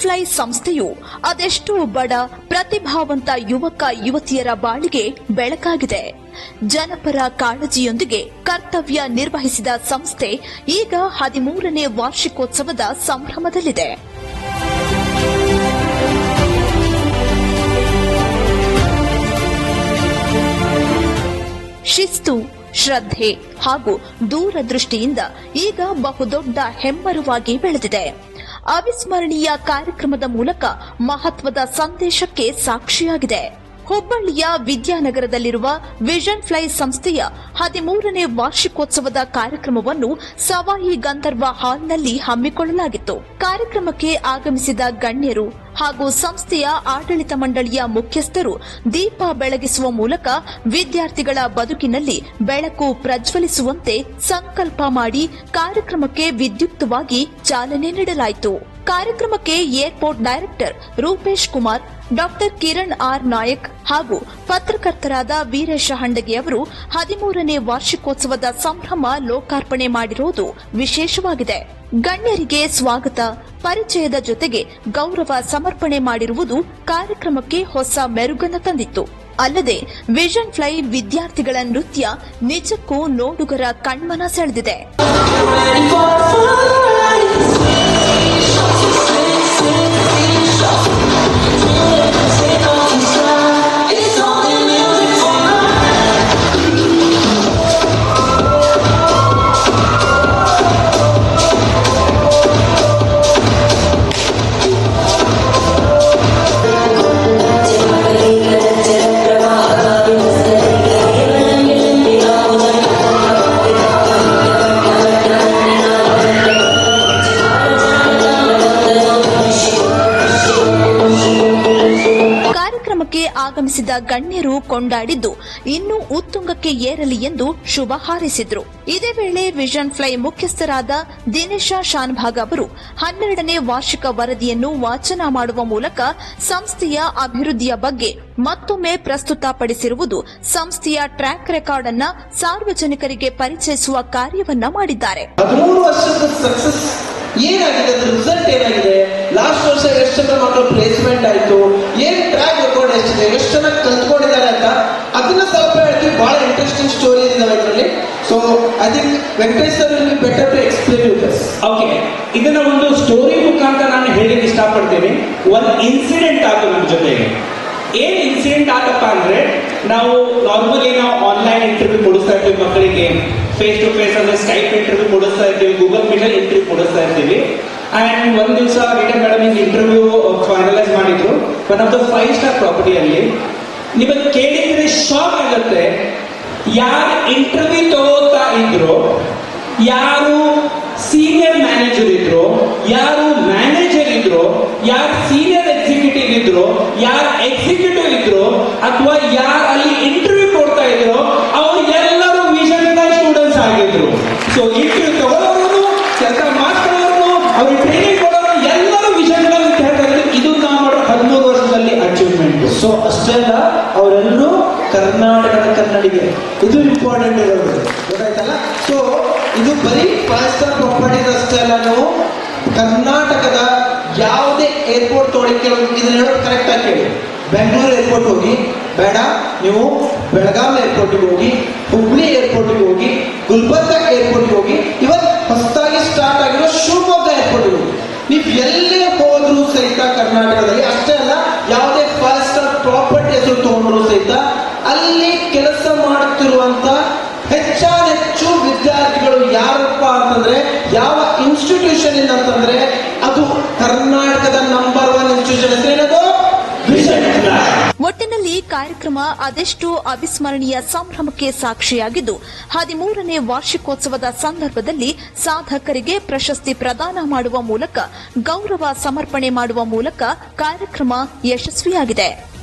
Fly ಸಂಸ್ಥೆಯು ಅದೆಷ್ಟು ಬಡ, ಪ್ರತಿಭಾವಂತ ಯುವಕ, ಯುವತಿಯರ ಬಾಳಿಗೆ ಬೆಳಕಾಗಿದೆ. ಜನಪರ ಕಾಳಜಿಯೊಂದಿಗೆ ಕರ್ತವ್ಯ ನಿರ್ವಹಿಸಿದ ಸಂಸ್ಥೆ ಈಗ ಹದಿಮೂರನೇ ವಾರ್ಷಿಕೋತ್ಸವದ ಸಂಭ್ರಮದಲ್ಲಿದೆ. ಶಿಸ್ತು, ಶ್ರದ್ಧೆ ಹಾಗೂ ದೂರದೃಷ್ಟಿಯಿಂದ ಈಗ ಬಹುದೊಡ್ಡ ಹೆಮ್ಮರವಾಗಿ ಬೆಳೆದಿದೆ. ಅವಿಸ್ಮರಣೀಯ ಕಾರ್ಯಕ್ರಮದ ಮೂಲಕ ಮಹತ್ವದ ಸಂದೇಶಕ್ಕೆ ಸಾಕ್ಷಿಯಾಗಿದೆ. ಹುಬ್ಬಳ್ಳಿಯ ವಿದ್ಯಾನಗರದಲ್ಲಿರುವ ವಿಷನ್ ಫ್ಲೈ ಸಂಸ್ಥೆಯ ಹದಿಮೂರನೇ ವಾರ್ಷಿಕೋತ್ಸವದ ಕಾರ್ಯಕ್ರಮವನ್ನು ಸವಾಯಿ ಗಂಧರ್ವ ಹಾಲ್ನಲ್ಲಿ ಹಮ್ಮಿಕೊಳ್ಳಲಾಗಿತ್ತು. ಕಾರ್ಯಕ್ರಮಕ್ಕೆ ಆಗಮಿಸಿದ ಗಣ್ಯರು ಹಾಗೂ ಸಂಸ್ಥೆಯ ಆಡಳಿತ ಮಂಡಳಿಯ ಮುಖ್ಯಸ್ಥರು ದೀಪ ಬೆಳಗಿಸುವ ಮೂಲಕ ವಿದ್ಯಾರ್ಥಿಗಳ ಬದುಕಿನಲ್ಲಿ ಬೆಳಕು ಪ್ರಜ್ವಲಿಸುವಂತೆ ಸಂಕಲ್ಪ ಮಾಡಿ ಕಾರ್ಯಕ್ರಮಕ್ಕೆ ವಿದ್ಯುಕ್ತವಾಗಿ ಚಾಲನೆ ನೀಡಲಾಯಿತು. ಕಾರ್ಯಕ್ರಮಕ್ಕೆ airport director Rupesh Kumar doctor Kiran R Nayak ಹಾಗೂ ಪತ್ರಕರ್ತರಾದ ವೀರೇಶ ಹಂಡಗಿ ಅವರು ಹದಿಮೂರನೇ ವಾರ್ಷಿಕೋತ್ಸವದ ಸಂಭ್ರಮ ಲೋಕಾರ್ಪಣೆ ಮಾಡಿರುವುದು ವಿಶೇಷವಾಗಿದೆ. ಗಣ್ಯರಿಗೆ ಸ್ವಾಗತ. ಪರಿಚಯದ ಜೊತೆಗೆ ಗೌರವ ಸಮರ್ಪಣೆ ಮಾಡಿರುವುದು ಕಾರ್ಯಕ್ರಮಕ್ಕೆ ಹೊಸ ಮೆರುಗನ್ನು ತಂದಿತ್ತು. ಅಲ್ಲದೆ ವಿಷನ್ ಫ್ಲೈ ವಿದ್ಯಾರ್ಥಿಗಳ ನೃತ್ಯ ನಿಜಕ್ಕೂ ನೋಡುಗರ ಕಣ್ಮನ ಸೆಳೆದಿದೆ. ಕಾರ್ಯಕ್ರಮಕ್ಕೆ ಆಗಮಿಸಿದ ಗಣ್ಯರು ಕೊಂಡಾಡಿದ್ದು, ಇನ್ನೂ ಉತ್ತುಂಗಕ್ಕೆ ಏರಲಿ ಎಂದು ಶುಭ ಹಾರೈಸಿದ್ರು. ಇದೇ ವೇಳೆ ವಿಷನ್ ಫ್ಲೈ ಮುಖ್ಯಸ್ಥರಾದ ದಿನೇಶ ಶಾನ್ಭಾಗ್ ಅವರು ಹನ್ನೆರಡನೇ ವಾರ್ಷಿಕ ವರದಿಯನ್ನು ವಾಚನ ಮಾಡುವ ಮೂಲಕ ಸಂಸ್ಥೆಯ ಅಭಿವೃದ್ಧಿಯ ಬಗ್ಗೆ ಮತ್ತೊಮ್ಮೆ ಪ್ರಸ್ತುತಪಡಿಸಿರುವುದು ಸಂಸ್ಥೆಯ ಟ್ರ್ಯಾಕ್ ರೆಕಾರ್ಡ್ ಅನ್ನ ಸಾರ್ವಜನಿಕರಿಗೆ ಪರಿಚಯಿಸುವ ಕಾರ್ಯವನ್ನ ಮಾಡಿದ್ದಾರೆ. ಏನಾಗಿದೆ ಅದ್ರ ರಿಸಲ್ಟ್ ಏನಾಗಿದೆ? ಲಾಸ್ಟ್ ವರ್ಷ ಎಷ್ಟು ಜನ ಮಕ್ಕಳು ಪ್ಲೇಸ್ಮೆಂಟ್ ಆಯ್ತು? ಏನ್ ಟ್ರ್ಯಾಕ್ ರೆಕಾರ್ಡ್ ಎಷ್ಟಿದೆ? ಎಷ್ಟು ಜನ ಕಲ್ತ್ಕೊಂಡಿದ್ದಾರೆ ಅಂತ ಅದನ್ನ ಸ್ವಲ್ಪ ಹೇಳ್ತೀವಿ ಬಹಳ ಇಂಟ್ರೆಸ್ಟಿಂಗ್ ಸ್ಟೋರಿ ಇದೆ ಅದರಲ್ಲಿ. So I think Venkatesh sir better to explain you this okay ಇದನ್ನ ಒಂದು ಸ್ಟೋರಿ ಮುಖಾಂತರ ನಾನು ಹೇಳಿಕ್ಕೆ ಇಷ್ಟಪಡ್ತೀನಿ. ಒಂದು ಇನ್ಸಿಡೆಂಟ್ ಆಯ್ತು ನಮ್ಮ ಜೊತೆಗೆ. ಏನ್ ಇನ್ಸಿಡೆಂಟ್ ಆಗಪ್ಪ ಅಂದ್ರೆ, ನಾವು ನಾರ್ಮಲಿ ನಾವು ಆನ್ಲೈನ್ ಇಂಟರ್ವ್ಯೂ ಕೊಡಿಸ್ತಾ ಇರ್ತೀವಿ ಮಕ್ಕಳಿಗೆ. ಫೇಸ್ ಟು ಫೇಸ್ ಅಂದ್ರೆ ಸ್ಕೈಪ್ ಇಂಟರ್ವ್ಯೂ ಕೊಡಿಸ್ತಾ ಇರ್ತೀವಿ ಗೂಗಲ್ ಮೀಟ್ ಅಲ್ಲಿ ಇಂಟರ್ವ್ಯೂ ಕೊಡಿಸ್ತಾ ಇರ್ತೀವಿ. ಅಂಡ್ ಒಂದ್ ದಿವಸ ರಿಟರ್ನ್ ಮೇಡಮ್ ಹಿಂಗ್ ಇಂಟರ್ವ್ಯೂ ಫೈನಲೈಸ್ ಮಾಡಿದ್ರು. One of the five star ಪ್ರಾಪರ್ಟಿಯಲ್ಲಿ ನಿಮಗೆ ಕೇಳಿದ್ರೆ ಶಾಕ್ ಆಗುತ್ತೆ. ಯಾರು ಇಂಟರ್ವ್ಯೂ ತಗೋತಾ ಇದ್ರು, ಯಾರು ಸೀನಿಯರ್ ಮ್ಯಾನೇಜರ್ ಇದ್ರು, ಯಾರು ಮ್ಯಾನೇಜರ್ ಇದ್ರು, ಯಾರು ಸೀನಿಯರ್ ಎಕ್ಸಿಕ್ಯೂಟಿವ್ ಇದ್ರು, ಯಾರು ಎಕ್ಸಿಕ್ಯೂಟಿವ್ ಇದ್ರು, ಅಥವಾ ಯಾರು ಅಲ್ಲಿ ಇಂಟರ್ವ್ಯೂ ಕೊಡ್ತಾ ಇದ್ರು ಆಗಿದ್ರು. ಸೊ ಇಂಟರ್ವ್ಯೂ ತಗೊಳ್ಳೋರು ಕೆಲಸ ಮಾಡ್ಕೊಳ್ಳೋರು ಅವ್ರಿಗೆ ಟ್ರೈನಿಂಗ್ ಕೊಡೋರು, ಎಲ್ಲರೂ ವಿಷಯಗಳನ್ನು ವಿದ್ಯಾರ್ಥಿಗಳು ಇದು ನಾವು ಮಾಡೋ ಹದಿಮೂರು ವರ್ಷದಲ್ಲಿ ಅಚೀವ್ಮೆಂಟ್ ಸೊ ಅಷ್ಟೆಲ್ಲ ಅವರೆಲ್ಲರೂ ಕರ್ನಾಟಕದ ಕನ್ನಡಿಗೆ. ಇದು ಇಂಪಾರ್ಟೆಂಟ್ ಇರೋದು. ಗೊತ್ತಾಯ್ತಲ್ಲ? ಸೊ ಇದು ಬರೀ ಸ್ಟಾರ್ ಪ್ರಾಪರ್ಟೀಸ್ ಅಷ್ಟೇ ಅಲ್ಲ, ನಾವು ಕರ್ನಾಟಕದ ಯಾವುದೇ ಏರ್ಪೋರ್ಟ್ ತೋಳಿಕೆ ಇದನ್ನ ಹೇಳೋದು ಕರೆಕ್ಟ್ ಆಗಿ ಕೇಳಿ. ಬೆಂಗಳೂರು ಏರ್ಪೋರ್ಟ್ ಹೋಗಿ, ಬೇಡ, ನೀವು ಬೆಳಗಾವಿ ಏರ್ಪೋರ್ಟಿಗೆ ಹೋಗಿ, ಹುಬ್ಳಿ ಏರ್ಪೋರ್ಟಿಗೆ ಹೋಗಿ ಗುಲ್ಬರ್ಗ ಏರ್ಪೋರ್ಟ್ಗೆ ಹೋಗಿ ಇವತ್ತು ಹೊಸದಾಗಿ ಸ್ಟಾರ್ಟ್ ಆಗಿರೋ ಶಿವಮೊಗ್ಗ ಏರ್ಪೋರ್ಟ್ಗೆ ಹೋಗಿ. ನೀವು ಎಲ್ಲೇ ಹೋದ್ರೂ ಸಹಿತ ಕರ್ನಾಟಕದಲ್ಲಿ, ಅಷ್ಟೇ ಅಲ್ಲ, ಯಾವುದೇ ಫಸ್ಟ್ ಪ್ರಾಪರ್ಟಿ ಹೆಸರು ತಗೊಂಡ್ರು ಸಹಿತ ಅಲ್ಲಿ ಕೆಲಸ ಮಾಡುತ್ತಿರುವಂತ ಹೆಚ್ಚಾನೆಚ್ಚು ವಿದ್ಯಾರ್ಥಿಗಳು ಯಾರಪ್ಪ ಅಂತಂದ್ರೆ, ಯಾವ ಇನ್ಸ್ಟಿಟ್ಯೂಷನ್ ಅಂತಂದ್ರೆ, ಅದು ಕರ್ನಾಟಕದ ನಂಬರ್ ಒನ್ ಇನ್ಸ್ಟಿಟ್ಯೂಷನ್ ಹೆಸರೇನದು ವಿಷನ್ ಒಟ್ಟಿನಲ್ಲಿ ಈ ಕಾರ್ಯಕ್ರಮ ಅದೆಷ್ಟು ಅವಿಸ್ಮರಣೀಯ ಸಂಭ್ರಮಕ್ಕೆ ಸಾಕ್ಷಿಯಾಗಿದ್ದು, ಹದಿಮೂರನೇ ವಾರ್ಷಿಕೋತ್ಸವದ ಸಂದರ್ಭದಲ್ಲಿ ಸಾಧಕರಿಗೆ ಪ್ರಶಸ್ತಿ ಪ್ರದಾನ ಮಾಡುವ ಮೂಲಕ ಗೌರವ ಸಮರ್ಪಣೆ ಮಾಡುವ ಮೂಲಕ ಕಾರ್ಯಕ್ರಮ ಯಶಸ್ವಿಯಾಗಿದೆ.